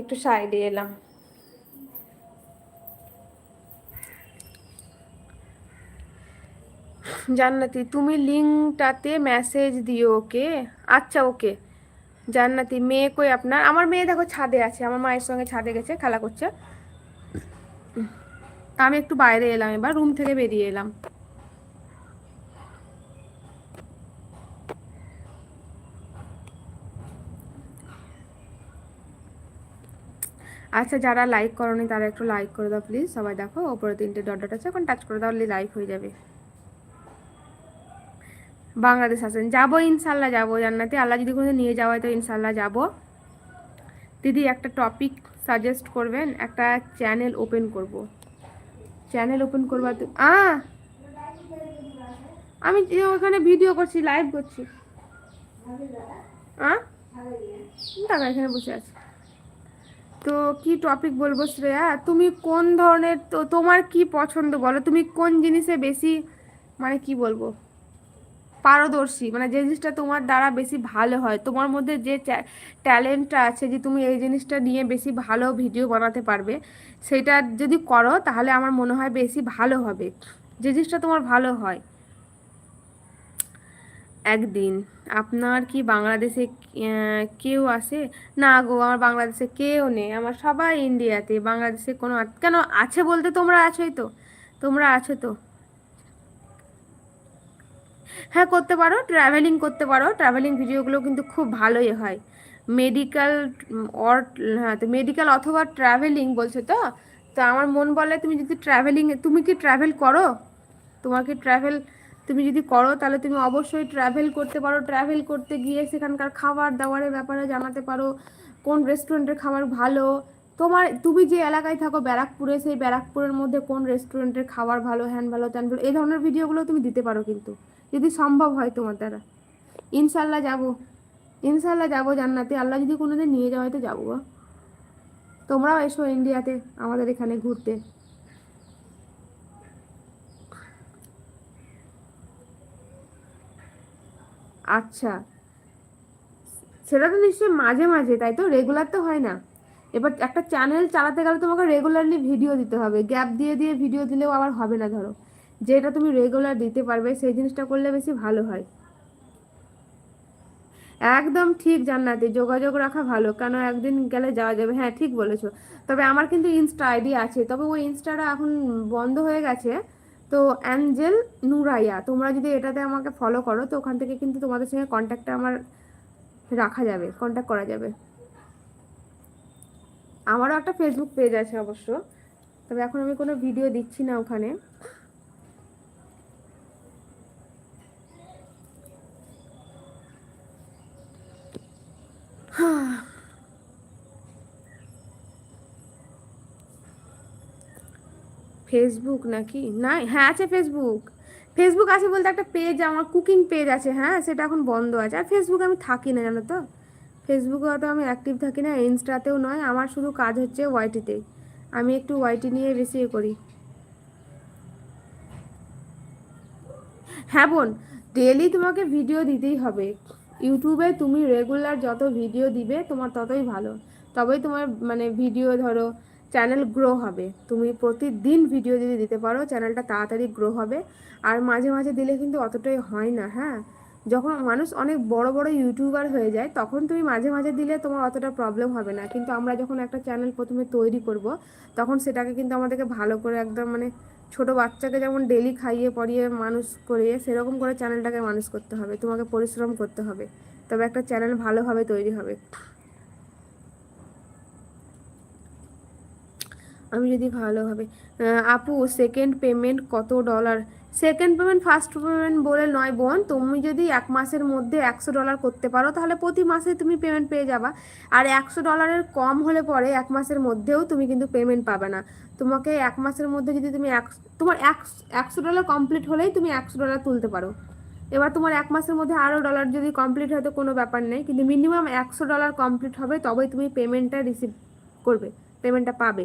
একটু সাইডে এলাম। জান্নাতি, তুমি লিঙ্কটাতে মেসেজ দিও ওকে। আচ্ছা ওকে। জান্নাতি, মেয়ে কই আপনার? আমার মেয়ে দেখো ছাদে আছে, আমার মায়ের সঙ্গে ছাদে গেছে, খেলা করছে। আমি একটু বাইরে এলাম এবার, রুম থেকে বেরিয়ে এলাম। আচ্ছা যারা লাইক করনি তারা একটু লাইক করে দাও প্লিজ সবাই দেখো, ওপরে তিনটে ডট ডট আছে, এখন টাচ করে দাও লাইক হয়ে যাবে। বাংলাদেশ আসেন। যাব ইনশাল্লাহ, যাব জান্নাতে। আল্লাহ যদি কোনো নিয়ে যাওয়া হয় তো ইনশাল্লাহ যাব। দিদি, একটা টপিক সাজেস্ট করবেন, একটা চ্যানেল ওপেন করব। চ্যানেল ওপেন করবা আ! আমি ওখানে ভিডিও করছি লাইভ করছি। আ? টাকা এখানে বসে আছি। তো কি টপিক বলব শ্রেয়া? তুমি কোন ধরনের তো তোমার কি পছন্দ বলো? তুমি কোন জিনিসে বেশি মানে কি বলব? পারদর্শী? মানে যে জিনিসটা তোমার দ্বারা বেশি ভালো হয়। তোমার মধ্যে যে ট্যালেন্টটা আছে যে তুমি এই জিনিসটা নিয়ে বেশি ভালো ভিডিও বানাতে পারবে, সেটা যদি করো তাহলে আমার মনে হয় বেশি ভালো হবে। যে জিনিসটা তোমার ভালো হয়। একদিন। আপনার কি বাংলাদেশে কেউ আছে? না গো, আমার বাংলাদেশে কেউ নেই। আমার সবাই ইন্ডিয়াতে, বাংলাদেশে কোনো কেন আছে বলতে তোমরা আছোই তো? তোমরা আছো তো? হ্যাঁ করতে পারো ট্রাভেলিং করতে পারো। ট্রাভেলিং ভিডিওগুলো কিন্তু খুব ভালোই হয়। মেডিকেল অর হ্যাঁ তো মেডিকেল অথবা ট্রাভেলিং বলছো তো? তো আমার মন বলে তুমি যদি ট্রাভেলিং তুমি কি ট্রাভেল করো? তোমার কি ট্রাভেল তুমি যদি করো, তাহলে তুমি অবশ্যই ট্রাভেল করতে পারো। ট্রাভেল করতে গিয়ে সেখানকার খাবার দাবারের ব্যাপারে জানাতে পারো, কোন রেস্টুরেন্টের খাবার ভালো। তোমার, তুমি যে এলাকায় থাকো, ব্যারাকপুরে, সেই ব্যারাকপুরের মধ্যে কোন রেস্টুরেন্টের খাবার ভালো হ্যান ভালো ত্যান ভালো, এই ধরনের ভিডিওগুলো তুমি দিতে পারো কিন্তু, যদি সম্ভব হয় তোমার দ্বারা। ইনশাল্লাহ যাব। ইনশাল্লাহ যাব জান্নাতে। আল্লাহ যদি কোনোদিন নিয়ে যাওয়া তো যাব তোমরাও এসো ইন্ডিয়াতে আমাদের এখানে ঘুরতে। আচ্ছা। সেটা তো নিশ্চয়ই মাঝে মাঝে, তাই তো? রেগুলার তো হয় না। এবার একটা চ্যানেল চালাতে গেলে তোমাকে রেগুলারলি ভিডিও দিতে হবে। গ্যাপ দিয়ে দিয়ে ভিডিও দিলেও আবার হবে না, ধরো। যেটা তুমি রেগুলার দিতে পারবে, সেই জিনিসটা করলে বেশি ভালো হয়। একদম ঠিক জান্নাতি, যোগাযোগ রাখা ভালো। কেন একদিন গেলে যাওয়া যাবে? হ্যাঁ ঠিক বলেছ। তবে আমার কিন্তু ইনস্টা আইডি আছে। তবে ওই ইনস্টাটা এখন বন্ধ হয়ে গেছে। তো অ্যাঞ্জেল নুরাইয়া, তোমরা যদি এটাতে আমাকে ফলো করো, তো ওখান থেকে কিন্তু তোমাদের সঙ্গে কন্ট্যাক্টটা আমার রাখা যাবে কন্ট্যাক্ট করা যাবে। আমারও একটা ফেসবুক পেজ আছে অবশ্য, তবে এখন আমি কোনো ভিডিও দিচ্ছি না ওখানে। ফেসবুক নাকি? না হ্যাঁ আছে ফেসবুক ফেসবুক আছে বলতে একটা পেজ আমার কুকিং পেজ আছে হ্যাঁ সেটা এখন বন্ধ আছে। আর ফেসবুক আমি থাকি না, জানো তো? ফেসবুকে অত আমি অ্যাক্টিভ থাকি না, ইনস্টাতেও নয়, আমার শুধু কাজ হচ্ছে ওয়াইটিতে আমি একটু ওয়াইটি নিয়ে বেশি এ করি। হ্যাঁ বোন ডেলি তোমাকে ভিডিও দিতেই হবে। ইউটিউবে তুমি রেগুলার যত ভিডিও দিবে, তোমার ততই ভালো। তবেই তোমার মানে ভিডিও ধরো চ্যানেল গ্রো হবে। তুমি প্রতিদিন ভিডিও যদি দিতে পারো চ্যানেলটা তাড়াতাড়ি গ্রো হবে। আর মাঝে মাঝে দিলে কিন্তু অতটাই হয় না হ্যাঁ? যখন মানুষ অনেক বড় বড় ইউটিউবার হয়ে যায়, তখন তুমি মাঝে মাঝে দিলে তোমার অতটা প্রবলেম হবে না। কিন্তু আমরা যখন একটা চ্যানেল প্রথমে তৈরি করব, তখন সেটাকে কিন্তু আমাদেরকে ভালো করে একদম মানে ছোট বাচ্চাকে যেমন ডেলি খাইয়ে, পড়িয়ে, মানুষ করিয়ে, সেরকম করে চ্যানেলটাকে মানুষ করতে হবে। তোমাকে পরিশ্রম করতে হবে। তবে একটা চ্যানেল ভালোভাবে তৈরি হবে। আমি যদি ভালোভাবে আপু সেকেন্ড পেমেন্ট কত dollar second payment first payment বলে নয় বোন, তুমি যদি এক মাসের মধ্যে একশো ডলার করতে পারো, তাহলে প্রতি মাসে তুমি পেমেন্ট পেয়ে যাবা। আর একশো ডলারের কম হলে পরে এক মাসের মধ্যেও তুমি কিন্তু পেমেন্ট পাবে না। তোমাকে এক মাসের মধ্যে যদি তুমি এক, তোমার একশো ডলার কমপ্লিট হলেই তুমি একশো ডলার তুলতে পারো। এবার তোমার এক মাসের মধ্যে আরও ডলার যদি কমপ্লিট হয় তো কোনো ব্যাপার নেই, কিন্তু মিনিমাম একশো ডলার কমপ্লিট হবে, তবেই তুমি পেমেন্টটা রিসিভ করবে পেমেন্টটা পাবে।